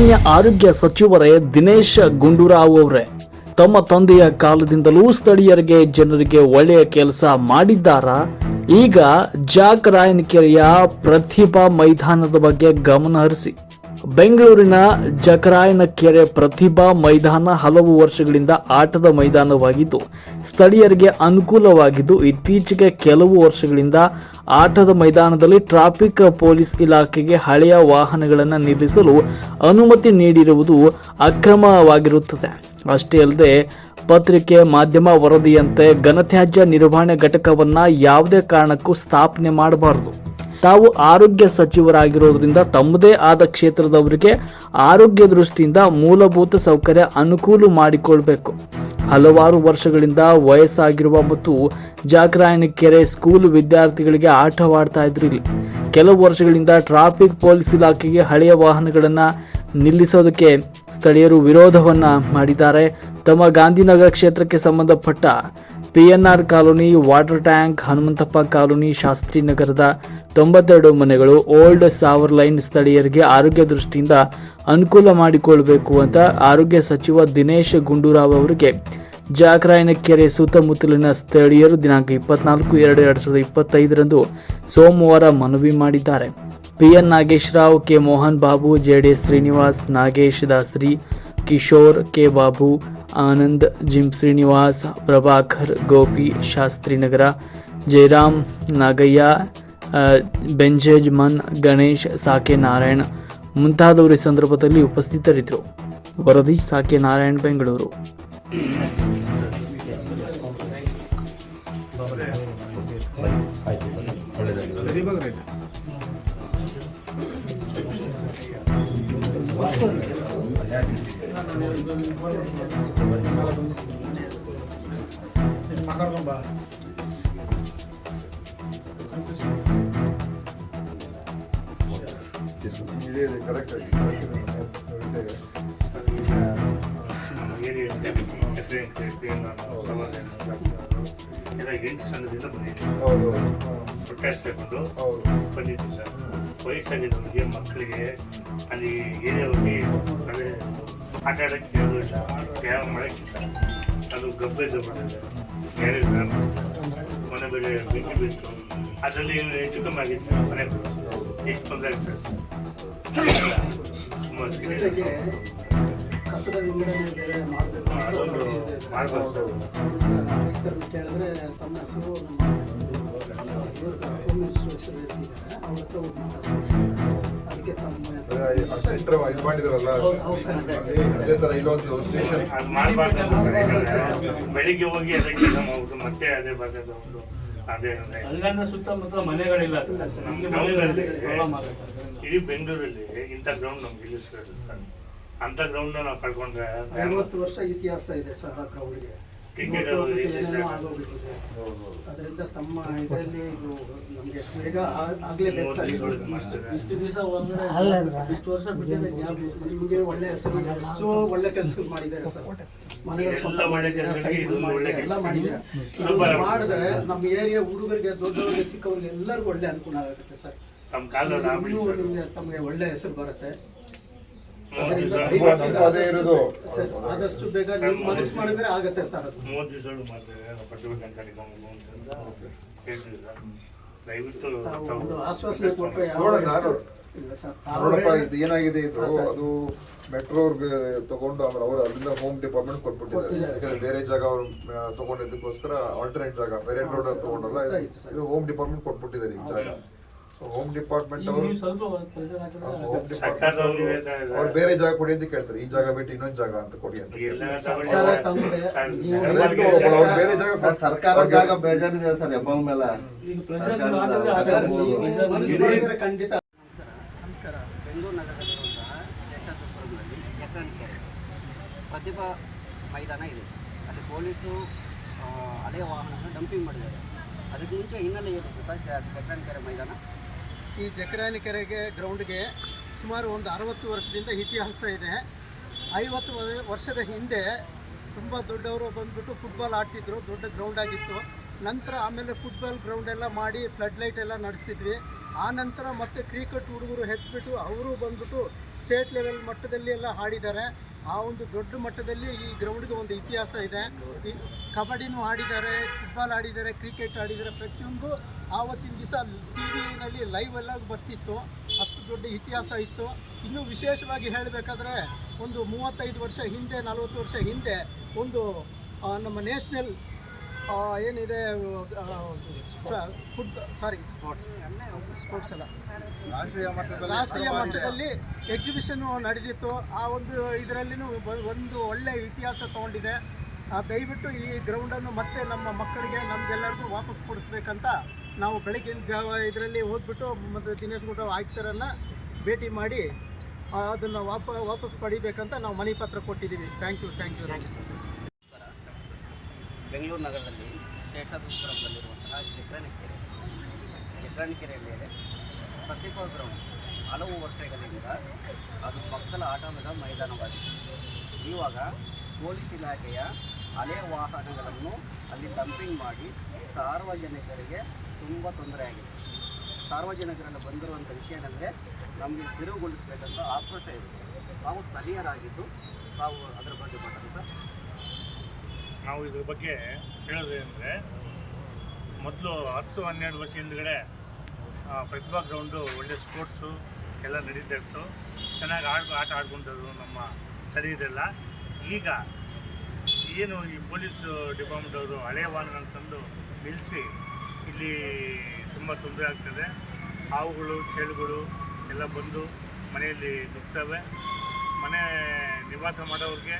ಮಾನ್ಯ ಆರೋಗ್ಯ ಸಚಿವರೇ ದಿನೇಶ್ ಗುಂಡೂರಾವ್ ಅವರೇ, ತಮ್ಮ ತಂದೆಯ ಕಾಲದಿಂದಲೂ ಸ್ಥಳೀಯರಿಗೆ ಜನರಿಗೆ ಒಳ್ಳೆಯ ಕೆಲಸ ಮಾಡಿದ್ದಾರ? ಈಗ ಜಾಕ್ ರಾಯನಕೆರೆಯ ಪ್ರತಿಭಾ ಮೈದಾನದ ಬಗ್ಗೆ ಗಮನ ಹರಿಸಿ. ಬೆಂಗಳೂರಿನ ಜಕರಾಯನ ಕೆರೆ ಪ್ರತಿಭಾ ಮೈದಾನ ಹಲವು ವರ್ಷಗಳಿಂದ ಆಟದ ಮೈದಾನವಾಗಿದ್ದು, ಸ್ಥಳೀಯರಿಗೆ ಅನುಕೂಲವಾಗಿದ್ದು, ಇತ್ತೀಚೆಗೆ ಕೆಲವು ವರ್ಷಗಳಿಂದ ಆಟದ ಮೈದಾನದಲ್ಲಿ ಟ್ರಾಫಿಕ್ ಪೊಲೀಸ್ ಇಲಾಖೆಗೆ ಹಳೆಯ ವಾಹನಗಳನ್ನು ನಿಲ್ಲಿಸಲು ಅನುಮತಿ ನೀಡಿರುವುದು ಅಕ್ರಮವಾಗಿರುತ್ತದೆ. ಅಷ್ಟೇ ಅಲ್ಲದೆ, ಪತ್ರಿಕೆ ಮಾಧ್ಯಮ ವರದಿಯಂತೆ ಘನತ್ಯಾಜ್ಯ ನಿರ್ವಹಣೆ ಘಟಕವನ್ನು ಯಾವುದೇ ಕಾರಣಕ್ಕೂ ಸ್ಥಾಪನೆ ಮಾಡಬಾರದು. ತಾವು ಆರೋಗ್ಯ ಸಚಿವರಾಗಿರೋದ್ರಿಂದ ತಮ್ಮದೇ ಆದ ಕ್ಷೇತ್ರದವರಿಗೆ ಆರೋಗ್ಯ ದೃಷ್ಟಿಯಿಂದ ಮೂಲಭೂತ ಸೌಕರ್ಯ ಅನುಕೂಲ ಮಾಡಿಕೊಳ್ಬೇಕು. ಹಲವಾರು ವರ್ಷಗಳಿಂದ ವಯಸ್ಸಾಗಿರುವ ಮತ್ತು ಜಾಗರಾಯನಕೆರೆ ಸ್ಕೂಲ್ ವಿದ್ಯಾರ್ಥಿಗಳಿಗೆ ಆಟವಾಡ್ತಾ ಇದ್ರು ಇಲ್ಲಿ. ಕೆಲವು ವರ್ಷಗಳಿಂದ ಟ್ರಾಫಿಕ್ ಪೊಲೀಸ್ ಇಲಾಖೆಗೆ ಹಳೆಯ ವಾಹನಗಳನ್ನು ನಿಲ್ಲಿಸೋದಕ್ಕೆ ಸ್ಥಳೀಯರು ವಿರೋಧವನ್ನು ಮಾಡಿದ್ದಾರೆ. ತಮ್ಮ ಗಾಂಧಿನಗರ ಕ್ಷೇತ್ರಕ್ಕೆ ಸಂಬಂಧಪಟ್ಟ P N R colony water tank Hanumanthappa colony, Shastri ನಗರದ ತೊಂಬತ್ತೆರಡು ಮನೆಗಳು ಓಲ್ಡ್ ಸಾವರ್ ಲೈನ್ ಸ್ಥಳೀಯರಿಗೆ ಆರೋಗ್ಯ ದೃಷ್ಟಿಯಿಂದ ಅನುಕೂಲ ಮಾಡಿಕೊಳ್ಳಬೇಕು ಅಂತ ಆರೋಗ್ಯ ಸಚಿವ ದಿನೇಶ್ ಗುಂಡೂರಾವ್ ಅವರಿಗೆ ಜಾಗರಾಯನಕೆರೆ ಸುತ್ತಮುತ್ತಲಿನ ಸ್ಥಳೀಯರು ದಿನಾಂಕ ಇಪ್ಪತ್ನಾಲ್ಕು ಎರಡು ಎರಡು ಸಾವಿರದ ಇಪ್ಪತ್ತೈದರಂದು ಸೋಮವಾರ ಮನವಿ ಮಾಡಿದ್ದಾರೆ. PN Nageshrao K. Mohan Babu JDS Srinivas, Nagesh Dasri Kishore K. Babu Anand gym Srinivas Prabhakar Gopi Shastrinagar Jayaram Nagaiah ಆ, ಬೆಂಜೇಜ್ ಮನ್ ಗಣೇಶ್ ಸಾಕೆ ನಾರಾಯಣ್ ಮುಂತಾದವರು ಈ ಸಂದರ್ಭದಲ್ಲಿ ಉಪಸ್ಥಿತರಿದ್ದರು. ವರದಿ ಸಾಕೆ ನಾರಾಯಣ್ ಬೆಂಗಳೂರು. ಇದೆ ಇದೆ ಕರೆಕ್ಟ್ ಎಂಟು ಸಂಘದಿಂದ ಬಂದಿದ್ದೀವಿ ಹೌದು. ಪ್ರೊಟೆಸ್ಟ್ ತಗೊಂಡು ವಯಸ್ಸಾಗಿದ್ದವರಿಗೆ ಮಕ್ಕಳಿಗೆ ಅಲ್ಲಿ ಏರಿಯಾ ಹೋಗಿ ಆಟ ಆಡೋಕ್ಕೆ ಇಲ್ಲ ಯಾವ ಮಾಡೋಕ್ಕಿಲ್ಲ ಅದು ಗಬ್ಬೆ ಬಂದಿದೆ ಬೇರೆ ಮನೆ ಬೆಳೆ ಬೆಂಕಿ ಬಿತ್ತು ಅದರಲ್ಲಿ ಹೆಚ್ಚು ಕಮ್ಮಿ ಆಗಿತ್ತು ಮನೆ ಎಷ್ಟು ತೊಂದರೆ ಆಗ್ತದೆ ಅದೊಂದು. ಆಯುಕ್ತರನ್ನು ಕೇಳಿದ್ರೆ ತಮ್ಮ ಹೆಸರು ಇವ್ರ ಅವ್ರ ಹತ್ರ ಹೋಗಿ ಮಾತಾಡ್ತಾರೆ ಅದಕ್ಕೆ ಸೆಂಟ್ರ್ ಇದು ಮಾಡಿದಾರಲ್ಲ ಅದೇ ಇಲ್ಲೊಂದು ಸ್ಟೇಷನ್ ಬೆಳಿಗ್ಗೆ ಹೋಗಿ ಅದೇ. ಕೆಲಸ ಮಾಡ್ಬಿಟ್ಟು ಮತ್ತೆ ಅದೇ. ಬರ್ತದೆ ಒಂದು ಅದೇ ಅಂದ್ರೆ ಅಲ್ಲಂದ್ರೆ ಸುತ್ತಮುತ್ತ ಮನೆಗಳಿಲ್ಲ ಇಡೀ ಬೆಂಗಳೂರಲ್ಲಿ ಇಂಥ ಗ್ರೌಂಡ್ ನಮ್ಗೆ ಇಲ್ಲ ಸರ್. ಸರ್ ಅಂತ ಗ್ರೌಂಡ್ ನಾವು ಕಳ್ಕೊಂಡ್ರೆ ಐವತ್ತು ವರ್ಷ ಇತಿಹಾಸ ಇದೆ ಸರ್ ಆ ಗ್ರೌಂಡ್ಗೆ ಆಗೋಗ್ಬಿಟ್ಟಿದೆ. ಅದರಿಂದ ತಮ್ಮ ಇದರಲ್ಲಿ ಇದು ನಮಗೆ ಬೇಗ ಆಗ್ಲೇಬೇಕು ಸರ್ ಇದು. ಇಷ್ಟು ದಿವಸ ಒಂದ್ರೆ ಇಷ್ಟು ವರ್ಷ ಬಿಟ್ಟಿದೆ ಗ್ಯಾಪ್. ನಿಮಗೆ ಒಳ್ಳೆ ಹೆಸರು. ಎಷ್ಟೋ ಒಳ್ಳೆ ಕೆಲಸ ಮಾಡಿದ್ದಾರೆ ಸರ್. ಮನೆಗಳು ಎಲ್ಲ ಸ್ವಂತ ಒಳ್ಳೆ ಮಾಡಿದ್ದಾರೆ, ಇದು ಒಳ್ಳೆ ಎಲ್ಲ ಕೆಲ್ಸ. ಮಾಡಿದ್ದಾರೆ. ಇದು ಮಾಡಿದ್ರೆ ನಮ್ಮ ಏರಿಯಾ ಹುಡುಗರಿಗೆ ದೊಡ್ಡವರಿಗೆ ಚಿಕ್ಕವರಿಗೆ ಎಲ್ಲರಿಗೂ ಒಳ್ಳೆ ಅನುಕೂಲ ಆಗುತ್ತೆ ಸರ್. ನಮ್ಮ ಕಾಲದಲ್ಲಿ ಇನ್ನೂ ನಿಮಗೆ ತಮಗೆ ಒಳ್ಳೆ ಹೆಸರು ಬರುತ್ತೆ ಮೂವತ್ತು ಅದರಿಂದ ದಿವಸ ನಮಗೂ ದಯವಿಟ್ಟು ನಮಗೂ ಅದೇ ಇರೋದು. ಸರ್, ಆದಷ್ಟು ಬೇಗ ನೀವು ಮನಸ್ಸು ಮಾಡಿದ್ರೆ ಆಗತ್ತೆ ಸರ್ ಅದು. ಮೂವತ್ತು ದಿವಸ ಮಾಡ್ತೇವೆ ಪಟ್ಟುಬಿಟ್ಟು ಕಲಿಕೊಂಡು ಅಂತಂದ ಸರ್. ದಯವಿಟ್ಟು ಒಂದು ಆಶ್ವಾಸನೆ ಕೊಟ್ಟರೆ. ಇಲ್ಲ ಸರ್. ನೋಡಪ್ಪ ಇದು ಏನಾಗಿದೆ ಇದು. ಅದು ಮೆಟ್ರೋರ್ಗೆ ತಗೊಂಡು ಆಮೇಲೆ ಅವರು ಅಲ್ಲಿಂದ ಹೋಮ್ ಡಿಪಾರ್ಟ್ಮೆಂಟ್ ಕೊಟ್ಬಿಟ್ಟಿದ್ದಾರೆ. ಬೇರೆ ಜಾಗ ಅವ್ರು ತಗೊಂಡಿದ್ದಕ್ಕೋಸ್ಕರ ಆಲ್ಟರ್ನೇಟ್ ಜಾಗ ಬೇರೆ ರೋಡ್. ತಗೊಂಡಲ್ಲ ಇದು- ಇದು ಹೋಮ್ ಡಿಪಾರ್ಟ್ಮೆಂಟ್ ಕೊಟ್ಬಿಟ್ಟಿದ್ದಾರೆ ಈ ಜಾಗ. ಹೋಮ್ ಡಿಪಾರ್ಟ್ಮೆಂಟ್ ಅವರು. ಸರ್ಕಾರದವ್ರು ಹೇಳ್ತಾ ಇದ್ದಾರೆ. ಅವ್ರು ಬೇರೆ ಜಾಗ ಕೊಡಿ ಅಂತ ಕೇಳ್ತಾರೆ ಈ ಜಾಗ ಬಿಟ್ಟು ಇನ್ನೊಂದು ಜಾಗ ಅಂತ ಕೊಡಿ ಅಂತ ಎಲ್ಲ ಕೇಳ್ತಾರೆ. ಸರ್ಕಾರ ತಮ್ಮದೇ. ನೀವು ಅದಕ್ಕೆ ಒಬ್ಬ- ಅವ್ರು ಬೇರೆ ಜಾಗ ಸರ್, ಸರ್ಕಾರ ಜಾಗ ಬೇಜಾರಿದೆ ಸರ್ ಮೇಲೆ ಈಗ ಹಾಕಿದ್ರೆ. ನೀವು ಮನಸ್ಸು ಮಾಡಿದ್ರೆ ಖಂಡಿತ ನಮಸ್ಕಾರ ಬೆಂಗಳೂರು ನಗರದಲ್ಲಿರುವಂತಹ ಶೇಷಾದ್ರಿಪುರದಲ್ಲಿ ಕೆರೆ ಪ್ರತಿಭಾ ಮೈದಾನ ಇದೆ ಅಲ್ಲಿ ಪೊಲೀಸು ಆ, ಹಳೆಯ ವಾಹನವನ್ನು ಡಂಪಿಂಗ್ ಮಾಡಿದ್ದಾರೆ ಅದಕ್ಕೆ ಮುಂಚೆ ಹಿನ್ನೆಲೆ ಏನಿತ್ತು ಸರ್ ಜ- ಕೆರೆ ಮೈದಾನ ಈ ಜಕರಾಯನಕೆರೆಗೆ ಗ್ರೌಂಡ್ಗೆ ಸುಮಾರು ಒಂದು ಅರವತ್ತು ವರ್ಷದಿಂದ ಇತಿಹಾಸ ಇದೆ. ಐವತ್ತು ವರ್- ವರ್ಷದ ಹಿಂದೆ ತುಂಬ ದೊಡ್ಡವರು ಬಂದುಬಿಟ್ಟು ಫುಟ್ಬಾಲ್ ಆಡ್ತಿದ್ರು, ದೊಡ್ಡ ಗ್ರೌಂಡ್ ಆಗಿತ್ತು. ನಂತರ ಆಮೇಲೆ ಫುಟ್ಬಾಲ್ ಗ್ರೌಂಡ್ ಎಲ್ಲ ಮಾಡಿ ಫ್ಲಡ್ ಲೈಟ್ ಎಲ್ಲ ನಡೆಸ್ತಿದ್ವಿ. ಆ ನಂತರ ಮತ್ತೆ ಕ್ರಿಕೆಟ್ ಹುಡುಗರು ಹೆತ್ಬಿಟ್ಟು ಅವರು ಬಂದ್ಬಿಟ್ಟು ಸ್ಟೇಟ್ ಲೆವೆಲ್ ಮಟ್ಟದಲ್ಲಿ ಎಲ್ಲ ಆಡಿದ್ದಾರೆ ಆ ಒಂದು ದೊಡ್ಡ ಮಟ್ಟದಲ್ಲಿ ಈ ಗ್ರೌಂಡ್ಗೆ ಒಂದು ಇತಿಹಾಸ ಇದೆ. ಈ ಕಬಡ್ಡಿನೂ ಆಡಿದ್ದಾರೆ ಫುಟ್ಬಾಲ್ ಆಡಿದ್ದಾರೆ ಕ್ರಿಕೆಟ್ ಆಡಿದ್ದಾರೆ. ಪ್ರತಿಯೊಂದು ಆವತ್ತಿನ ದಿವಸ ಟಿ ವಿನಲ್ಲಿ ಲೈವ್ ಎಲ್ಲ ಬರ್ತಿತ್ತು. ಅಷ್ಟು ದೊಡ್ಡ ಇತಿಹಾಸ ಇತ್ತು. ಇನ್ನೂ ವಿಶೇಷವಾಗಿ ಹೇಳಬೇಕಾದ್ರೆ ಒಂದು ಮೂವತ್ತೈದು ವರ್ಷ ಹಿಂದೆ, ನಲವತ್ತು ವರ್ಷ ಹಿಂದೆ ಒಂದು ನಮ್ಮ ನ್ಯಾಷನಲ್ ಏನಿದೆ ಫುಡ್ ಸಾರಿ ಸ್ಪೋರ್ಟ್ಸ್. ಅಲ್ಲ ರಾಷ್ಟ್ರೀಯ ಮಟ್ಟದಲ್ಲಿ ರಾಷ್ಟ್ರೀಯ ಮಟ್ಟದಲ್ಲಿ ಎಕ್ಸಿಬಿಷನ್ ನಡೆದಿತ್ತು. ಆ ಒಂದು ಇದರಲ್ಲಿನೂ ಒಂದು ಒಳ್ಳೆಯ ಇತಿಹಾಸ ತಗೊಂಡಿದೆ. ಆ, ದಯವಿಟ್ಟು ಈ ಗ್ರೌಂಡನ್ನು ಮತ್ತೆ ನಮ್ಮ ಮಕ್ಕಳಿಗೆ ನಮಗೆಲ್ಲರಿಗೂ ವಾಪಸ್ ಕೊಡಿಸ್ಬೇಕಂತ ನಾವು ಬೆಳಗಿನ ಜಾವ ಇದರಲ್ಲಿ ಓದ್ಬಿಟ್ಟು ಮತ್ತು ದಿನೇಶ್ ಗುಡ್ಡ ಆಯುಕ್ತರನ್ನು ಭೇಟಿ ಮಾಡಿ ಅದನ್ನು ವಾಪ ವಾಪಸ್ ಪಡಿಬೇಕಂತ ನಾವು ಮನೆ ಪತ್ರ ಕೊಟ್ಟಿದ್ದೀವಿ thank you thank you Bengaluru ನಗರದಲ್ಲಿ ಶೇಷಾದ್ರಿಪುರದಲ್ಲಿರುವಂತಹ ಚಿತ್ರಣಿಕೆರೆ ಚಿತ್ರಣಿಕೆರೆ ಮೇಲೆ ಪ್ರತಿಭಾ ಗ್ರೌಂಡ್ ಹಲವು ವರ್ಷಗಳಿಂದ ಅದು ಮಕ್ಕಳ ಆಟದ ಮೈದಾನವಾಗಿದೆ. ಇವಾಗ ಪೊಲೀಸ್ ಇಲಾಖೆಯ ಹಳೆ ವಾಹನಗಳನ್ನು ಅಲ್ಲಿ ಡಂಪಿಂಗ್ ಮಾಡಿ ಸಾರ್ವಜನಿಕರಿಗೆ ತುಂಬ ತೊಂದರೆಯಾಗಿದೆ ಸಾರ್ವಜನಿಕರಲ್ಲಿ ಬಂದಿರುವಂಥ ವಿಷಯ ಏನಂದರೆ, ನಮಗೆ ತಿರುವುಗೊಳಿಸಬೇಕಂತ ಆಕ್ರೋಶ ಇದೆ. ನಾವು ಸ್ಥಳೀಯರಾಗಿದ್ದು ತಾವು ಅದರ ಬಗ್ಗೆ ಸರ್. ನಾವು ಇದ್ರ ಬಗ್ಗೆ ಹೇಳೋದೇನೆಂದರೆ ಮೊದಲು ಹತ್ತು, ಹನ್ನೆರಡು ವರ್ಷ ಹಿಂದ್ಗಡೆ ಪ್ರತಿಭಾ ಗ್ರೌಂಡು ಒಳ್ಳೆ ಸ್ಪೋರ್ಟ್ಸು ಎಲ್ಲ ನಡೀತಾ ಇತ್ತು. ಚೆನ್ನಾಗಿ ಆಡ್, ಆಟ ಆಡ್ಕೊಂಡದ್ದು ನಮ್ಮ ಸರಿಯಿದೆಲ್ಲ ಈಗ ಏನು ಈ ಪೊಲೀಸ್ ಡಿಪಾರ್ಟ್ಮೆಂಟ್ ಅವರು ಹಳೆಯ ವಾಹನ ತಂದು ನಿಲ್ಲಿಸಿ ಇಲ್ಲಿ ತುಂಬ ತೊಂದರೆ ಆಗ್ತದೆ. ಹಾವುಗಳು, ಚೇಳುಗಳು ಎಲ್ಲ ಬಂದು ಮನೆಯಲ್ಲಿ ನುಗ್ತವೆ. ಮನೆ ನಿವಾಸ ಮಾಡೋರಿಗೆ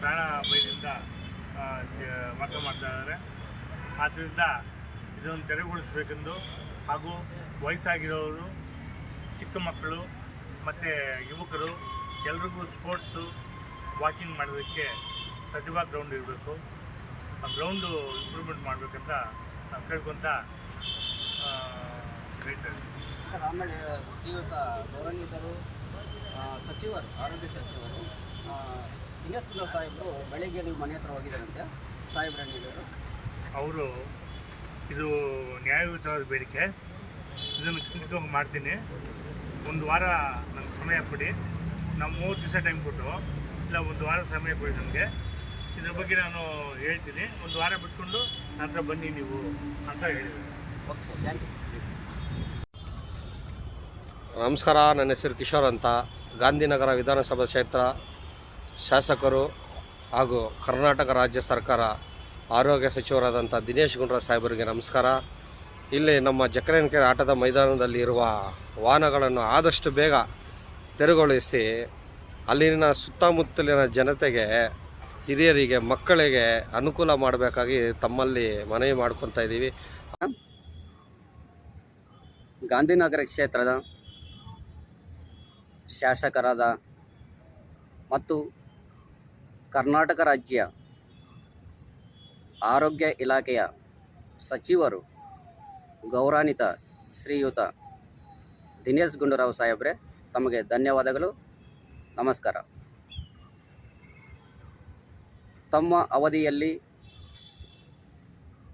ಪ್ರಾಣ ಭಯದಿಂದ ವಾಸ ಮಾಡ್ತಾ ಇದ್ದಾರೆ ಆದ್ದರಿಂದ ಇದನ್ನು ತೆರವುಗೊಳಿಸಬೇಕೆಂದು ಹಾಗೂ ವಯಸ್ಸಾಗಿರೋರು, ಚಿಕ್ಕ ಮಕ್ಕಳು ಮತ್ತು ಯುವಕರು ಎಲ್ರಿಗೂ ಸ್ಪೋರ್ಟ್ಸು, ವಾಕಿಂಗ್ ಮಾಡೋದಕ್ಕೆ ಪ್ರತಿಭಾ ಗ್ರೌಂಡ್ ಇರಬೇಕು. ಆ ಗ್ರೌಂಡು ಇಂಪ್ರೂವ್ಮೆಂಟ್ ಮಾಡಬೇಕಂತ ನಾವು ಕೇಳ್ಕೊತ ಹೇಳ್ತೇವೆ. ಸರ್, ಆಮೇಲೆ ಶ್ರೀಯುತ ಗೌರವಿತರು ಸಚಿವರು, ಆರೋಗ್ಯ ಸಚಿವರು ಆ, ದಿನೇಶ್ ಗುಂಡೂರಾವ್ ಸಾಹೇಬರು ಬೆಳಗ್ಗೆ ನೀವು ಮನೆ ಹತ್ರ ಹೋಗಿದ್ದಾರಂತೆ ಸಾಹೇಬ್ರು ಅವರು ಇದು ನ್ಯಾಯಯುತವಾದ ಬೇಡಿಕೆ. ಇದನ್ನು ಖಂಡಿತವಾಗಿ ಮಾಡ್ತೀನಿ. ಒಂದು ವಾರ ನನಗೆ ಸಮಯ ಕೊಡಿ. ನಾವು ಮೂರು ದಿವಸ ಟೈಮ್ ಕೊಟ್ಟು ಇಲ್ಲ ಒಂದು ವಾರ ಸಮಯ ಕೊಡಿ ನಮಗೆ. ಇದ್ರ ಬಗ್ಗೆ ನಾನು ಹೇಳ್ತೀನಿ. ಒಂದು ವಾರ ಬಿಟ್ಕೊಂಡು ನಂತರ ಬನ್ನಿ ನೀವು ಅಂತ ಹೇಳಿ ಓಕೆ ಥ್ಯಾಂಕ್ ಯು ನಮಸ್ಕಾರ ನನ್ನ ಹೆಸರು ಕಿಶೋರ್ ಅಂತ. ಗಾಂಧಿನಗರ ವಿಧಾನಸಭಾ ಕ್ಷೇತ್ರ ಶಾಸಕರು ಹಾಗೂ ಕರ್ನಾಟಕ ರಾಜ್ಯ ಸರ್ಕಾರ ಆರೋಗ್ಯ ಸಚಿವರಾದಂಥ ದಿನೇಶ್ ಗುಂಡ್ರಾ ಸಾಹೇಬರಿಗೆ ನಮಸ್ಕಾರ. ಇಲ್ಲಿ ನಮ್ಮ ಜಕರೇನಕೆರೆ ಆಟದ ಮೈದಾನದಲ್ಲಿ ಇರುವ ವಾಹನಗಳನ್ನು ಆದಷ್ಟು ಬೇಗ ತೆರವುಗೊಳಿಸಿ ಅಲ್ಲಿನ ಸುತ್ತಮುತ್ತಲಿನ ಜನತೆಗೆ, ಹಿರಿಯರಿಗೆ, ಮಕ್ಕಳಿಗೆ ಅನುಕೂಲ ಮಾಡಬೇಕಾಗಿ ತಮ್ಮಲ್ಲಿ ಮನವಿ ಮಾಡ್ಕೊತಾ ಇದ್ದೀವಿ. ಗಾಂಧಿನಗರ ಕ್ಷೇತ್ರದ ಶಾಸಕರಾದ ಮತ್ತು ಕರ್ನಾಟಕ ರಾಜ್ಯ ಆರೋಗ್ಯ ಇಲಾಖೆಯ ಸಚಿವರು ಗೌರವಾನ್ವಿತ ಶ್ರೀಯುತ ದಿನೇಶ್ ಗುಂಡೂರಾವ್ ಸಾಹೇಬ್ರೆ ತಮಗೆ ಧನ್ಯವಾದಗಳು. ನಮಸ್ಕಾರ. ತಮ್ಮ ಅವಧಿಯಲ್ಲಿ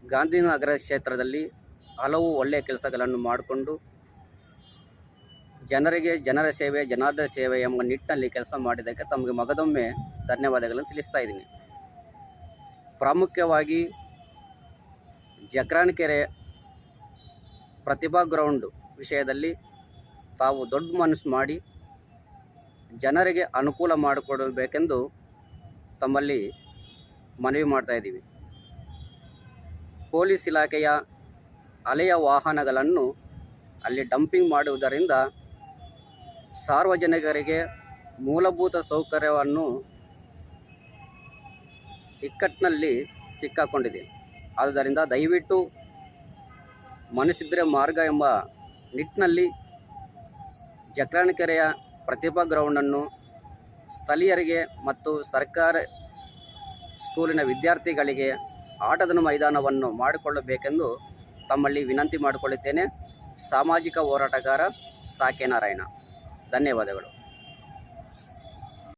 ಗಾಂಧಿನಗರ ಕ್ಷೇತ್ರದಲ್ಲಿ ಹಲವು ಒಳ್ಳೆಯ ಕೆಲಸಗಳನ್ನು ಮಾಡಿಕೊಂಡು ಜನರಿಗೆ ಜನರ ಸೇವೆ, ಜನಾರ್ದನ ಸೇವೆ ಎಂಬ ನಿಟ್ಟಿನಲ್ಲಿ ಕೆಲಸ ಮಾಡಿದ್ದಕ್ಕೆ ತಮಗೆ ಮಗದೊಮ್ಮೆ ಧನ್ಯವಾದಗಳನ್ನು ತಿಳಿಸ್ತಾ ಇದ್ದೀನಿ. ಪ್ರಾಮುಖ್ಯವಾಗಿ ಜಕ್ರಾನ್ಕೆರೆ ಪ್ರತಿಭಾ ಗ್ರೌಂಡ್ ವಿಷಯದಲ್ಲಿ ತಾವು ದೊಡ್ಡ ಮನಸ್ಸು ಮಾಡಿ ಜನರಿಗೆ ಅನುಕೂಲ ಮಾಡಿಕೊಡಬೇಕೆಂದು ತಮ್ಮಲ್ಲಿ ಮನವಿ ಮಾಡ್ತಾ ಇದ್ದೀವಿ. ಪೊಲೀಸ್ ಇಲಾಖೆಯ ಹಳೆಯ ವಾಹನಗಳನ್ನು ಅಲ್ಲಿ ಡಂಪಿಂಗ್ ಮಾಡುವುದರಿಂದ ಸಾರ್ವಜನಿಕರಿಗೆ ಮೂಲಭೂತ ಸೌಕರ್ಯವನ್ನು ಇಕ್ಕಟ್ಟಿನಲ್ಲಿ ಸಿಕ್ಕಾಕೊಂಡಿದೆ. ಆದುದರಿಂದ ದಯವಿಟ್ಟು ಮನಸ್ಸಿದ್ರೆ ಮಾರ್ಗ ಎಂಬ ನಿಟ್ಟಿನಲ್ಲಿ ಜಕ್ರಾಣಿಕೆರೆಯ ಪ್ರತಿಭಾ ಗ್ರೌಂಡನ್ನು ಸ್ಥಳೀಯರಿಗೆ ಮತ್ತು ಸರ್ಕಾರ ಸ್ಕೂಲಿನ ವಿದ್ಯಾರ್ಥಿಗಳಿಗೆ ಆಟದ ಮೈದಾನವನ್ನು ಮಾಡಿಕೊಳ್ಳಬೇಕೆಂದು ತಮ್ಮಲ್ಲಿ ವಿನಂತಿ ಮಾಡಿಕೊಳ್ಳುತ್ತೇನೆ. ಸಾಮಾಜಿಕ ಹೋರಾಟಗಾರ ಸಾಕೆ ನಾರಾಯಣ. ಧನ್ಯವಾದಗಳು.